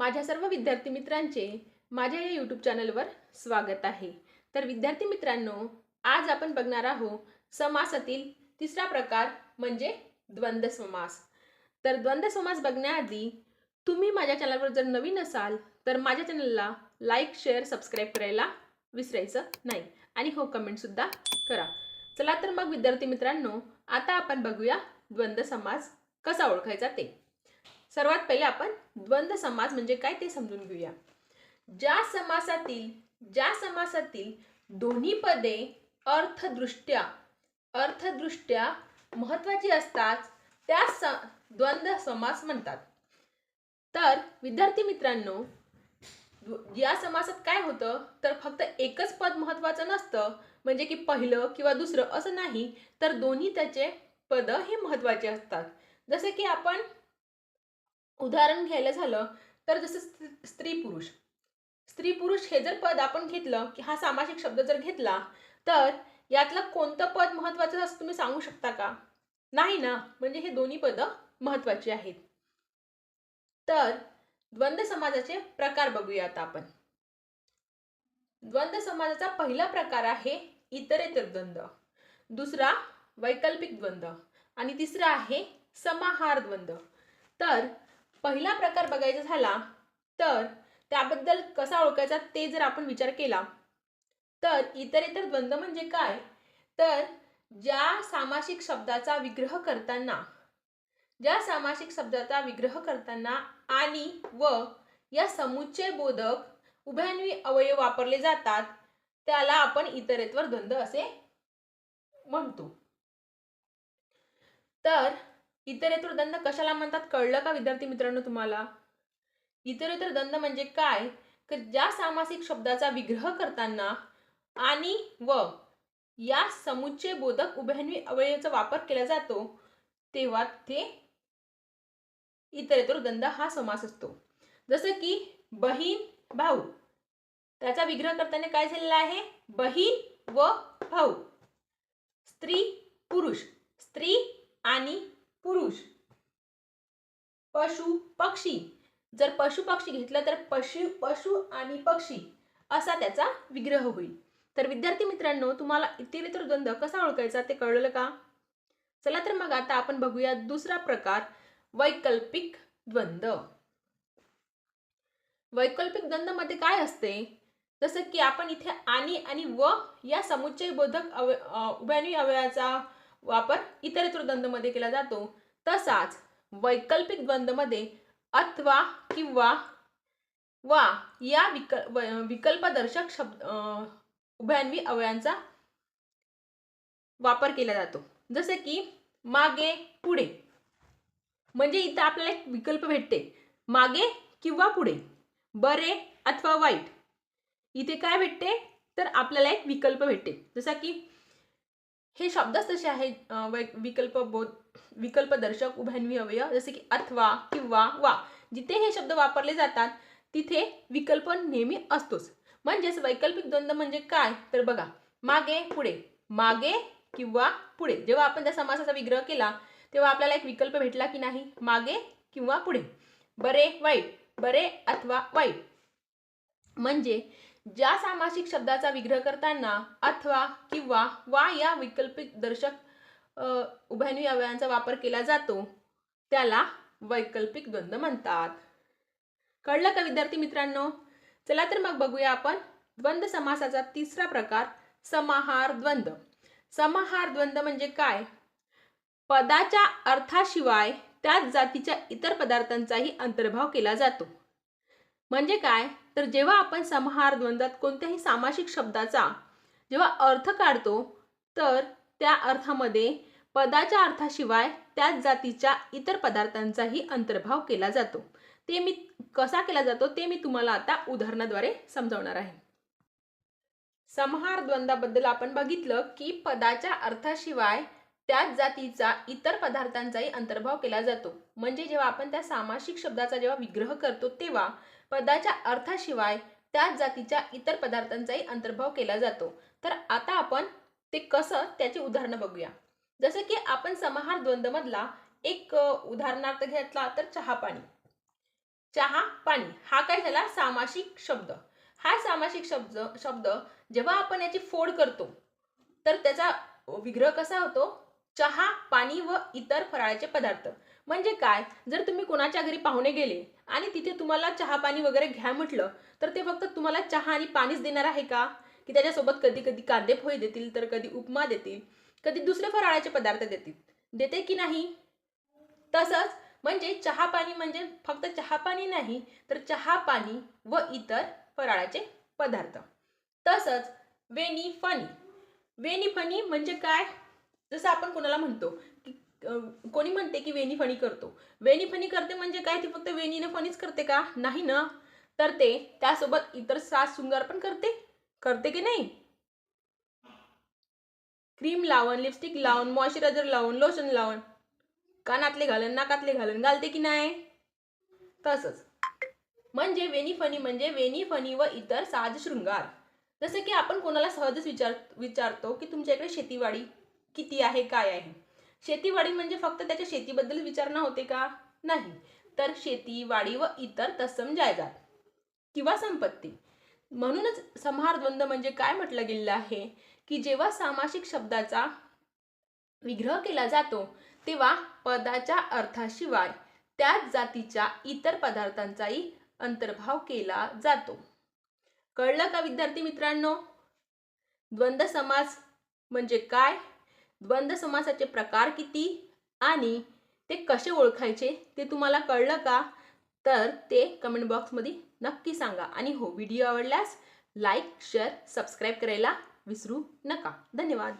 माझ्या सर्व विद्यार्थी मित्रांचे माझ्या या यूट्यूब चॅनलवर स्वागत आहे. तर विद्यार्थी मित्रांनो आज आपण बघणार आहोत समासातील तिसरा प्रकार म्हणजे द्वंद्व समास. तर द्वंद्व समास बघण्याआधी तुम्ही माझ्या चॅनलवर जर नवीन असाल तर माझ्या चॅनलला लाईक शेअर सबस्क्राईब करायला विसरायचं नाही आणि हो कमेंटसुद्धा करा. चला तर मग विद्यार्थी मित्रांनो आता आपण बघूया द्वंद्व समास कसा ओळखायचा ते. सर्वात पहिले आपण द्वंद्व समास म्हणजे काय ते समजून घेऊया. ज्या समासातील ज्या समासातील दोन्ही पदे अर्थदृष्ट्या अर्थदृष्ट्या महत्वाची असतात त्या स द्वंद्व समास म्हणतात. तर विद्यार्थी मित्रांनो या समासात काय होतं? तर फक्त एकच पद महत्वाचं नसतं. म्हणजे की पहिलं किंवा दुसरं असं नाही. तर दोन्ही त्याचे पद हे महत्त्वाचे असतात. जसे की आपण उदाहरण घ्यायला झालं तर जसं स्त्री- पुरुष. स्त्री पुरुष हे जर पद आपण घेतलं की हा सामासिक शब्द जर घेतला तर यातलं कोणतं पद महत्वाचं असं तुम्ही सांगू शकता का? नाही ना. म्हणजे हे दोन्ही पद महत्वाची आहेत. तर द्वंद्व समाजाचे प्रकार बघूया आता आपण. द्वंद्व समाजाचा पहिला प्रकार आहे इतरेतर द्वंद्व. दुसरा वैकल्पिक द्वंद्व. आणि तिसरा आहे समाहार द्वंद्व. तर पहिला प्रकार बघायचा झाला तर त्याबद्दल कसा ओळखायचा ते जर आपण विचार केला तर इतर द्वंद्व म्हणजे काय? तर ज्या सामासिक शब्दाचा विग्रह करताना ज्या सामासिक शब्दाचा विग्रह करताना आणि व या समुच्चय बोधक उभयान्वी अवयव वापरले जातात त्याला आपण इतरेत्वर द्वंद्व असे म्हणतो. तर इतरेतर दंद कशाला म्हणतात? कळलं का विद्यार्थी मित्रांनो तुम्हाला? इतरेतर दंद म्हणजे काय? तर ज्या सामासिक शब्दाचा विग्रह करताना आणि व या समुच्चय बोधक उभयन्वी अवयवचा वापर केला जातो तेव्हा ते इतरेतर दंद हा समास असतो. जसं की बहीण भाऊ. त्याचा विग्रह करताना काय झालेला आहे? बहीण व भाऊ. स्त्री पुरुष. स्त्री आणि पुरुष. पशु पक्षी. जर पशु पक्षी घेतलं तर पशु पशु आणि पक्षी असा त्याचा विग्रह होईल. तर विद्यार्थी मित्रांनो तुम्हाला इतरेतर द्वंद्व कसा ओळखायचा ते कळलं का? चला तर मग आता आपण बघूया दुसरा प्रकार वैकल्पिक द्वंद्व वैकल्पिक द्वंद्वमध्ये काय असते? जसं की आपण इथे आणि आणि व या समुच्चय बोधक अव अ, अवयवाचा वापर इतरत्र द्वंद्वमध्ये केला जातो. तसाच वैकल्पिक द्वंद्वमध्ये अथवा किंवा वा या विकल विकल्पदर्शक शब्द उभयान्वी अवयांचा वापर केला जातो. जसे की मागे पुढे. म्हणजे इथं आपल्याला एक विकल्प भेटते. मागे किंवा पुढे. बरे अथवा वाईट. इथे काय भेटते? तर आपल्याला एक विकल्प भेटते. जसा की हे शब्दच तसे आहेत वै- विकल्प बोध विकल्पदर्शक उभयन्वी अवयव जसे की अथवा किंवा वा जिथे हे शब्द वापरले जातात तिथे विकल्प नेहमी असतोच. म्हणजेच वैकल्पिक द्वंद्व म्हणजे काय? तर बघा मागे पुढे. मागे किंवा पुढे. जेव्हा आपण त्या समासाचा विग्रह केला तेव्हा आपल्याला एक विकल्प भेटला की नाही? मागे किंवा पुढे. बरे वाईट. बरे अथवा वाईट. म्हणजे ज्या सामासिक शब्दाचा विग्रह करताना अथवा किंवा वा या वैकल्पिक दर्शक उभयनी अवयांचा वापर केला जातो त्याला वैकल्पिक द्वंद्व म्हणतात. कळलं का विद्यार्थी मित्रांनो? चला तर मग बघूया आपण द्वंद्व समासाचा तिसरा प्रकार समाहार द्वंद्व समाहार द्वंद्व म्हणजे काय? पदाच्या अर्थाशिवाय त्याच जातीच्या इतर पदार्थांचाही अंतर्भाव केला जातो. म्हणजे काय? तर जेव्हा आपण समाहार द्वंद्वात कोणत्याही सामासिक शब्दाचा जेव्हा अर्थ काढतो तर त्या अर्थामध्ये पदाच्या अर्थाशिवाय त्याच जातीच्या इतर पदार्थांचाही अंतर्भाव केला जातो. ते मी कसा केला जातो ते मी तुम्हाला आता उदाहरणाद्वारे समजावणार आहे. समहार द्वंद्वाबद्दल आपण बघितलं की पदाच्या अर्थाशिवाय त्याच जातीचा इतर पदार्थांचाही अंतर्भाव केला जातो. म्हणजे जेव्हा आपण त्या सामासिक शब्दाचा जेव्हा विग्रह करतो तेव्हा पदाच्या अर्थाशिवाय त्याच जातीच्या इतर पदार्थांचाही अंतर्भाव केला जातो. तर आता आपण ते कसं त्याची उदाहरणं बघूया. जसं की आपण समाहार द्वंद्वमधला एक उदाहरणार्थ घेतला तर चहा पाणी. चहा पाणी हा काय झाला? सामासिक शब्द. हा सामासिक शब्द शब्द जेव्हा आपण याची फोड करतो तर त्याचा विग्रह कसा होतो? चहा पाणी व इतर फराळाचे पदार्थ. म्हणजे काय? जर तुम्ही कोणाच्या घरी पाहुणे गेले आणि तिथे तुम्हाला चहा पाणी वगैरे घ्या म्हटलं तर ते फक्त तुम्हाला चहा आणि पाणीच देणार आहे का? की त्याच्यासोबत कधी कधी कांदे पोहे देतील तर कधी उपमा देतील कधी दुसरे फराळाचे पदार्थ देतील. देते की नाही? तसंच म्हणजे चहा पाणी म्हणजे फक्त चहा पाणी नाही तर चहा पाणी व इतर फराळाचे पदार्थ. तसंच वेणी फणी. वेणी फणी म्हणजे काय? जसं आपण कोणाला म्हणतो कोणी म्हणते की वेणी फणी करतो. वेणी फणी करते म्हणजे काय? ती फक्त वेणीने फणीच करते का? नाही ना. तर ते त्यासोबत इतर सास शृंगार पण करते. करते की नाही? क्रीम लावून लिपस्टिक लावून मॉइश्चरायझर लावून लोशन लावून कानातले घालून नाकातले घालून घालते की नाही? तसंच. म्हणजे वेणी फणी म्हणजे वेणी फणी व इतर साज शृंगार. जसं की आपण कोणाला सहजच विचार विचारतो की तुमच्या इकडे शेतीवाडी किती आहे काय आहे? शेतीवाडी म्हणजे फक्त त्याच्या शेतीबद्दल विचारणा होते का? नाही. तर शेती वाडी व इतर तत्सम जायदाद किंवा संपत्ती. म्हणूनच संहार द्वंद्व म्हणजे काय म्हटलं गेलेलं आहे? की जेव्हा सामासिक शब्दाचा विग्रह केला जातो तेव्हा पदाच्या अर्थाशिवाय त्याच जातीच्या इतर पदार्थांचाही अंतर्भाव केला जातो. कळलं का विद्यार्थी मित्रांनो? द्वंद्व समास म्हणजे काय? द्वंद्व समासाचे प्रकार किती आणि ते कसे ओळखायचे ते तुम्हाला कळलं का? तर ते कमेंट बॉक्समध्ये नक्की सांगा. आणि हो व्हिडिओ आवडल्यास लाईक शेअर सबस्क्राईब करायला विसरू नका. धन्यवाद.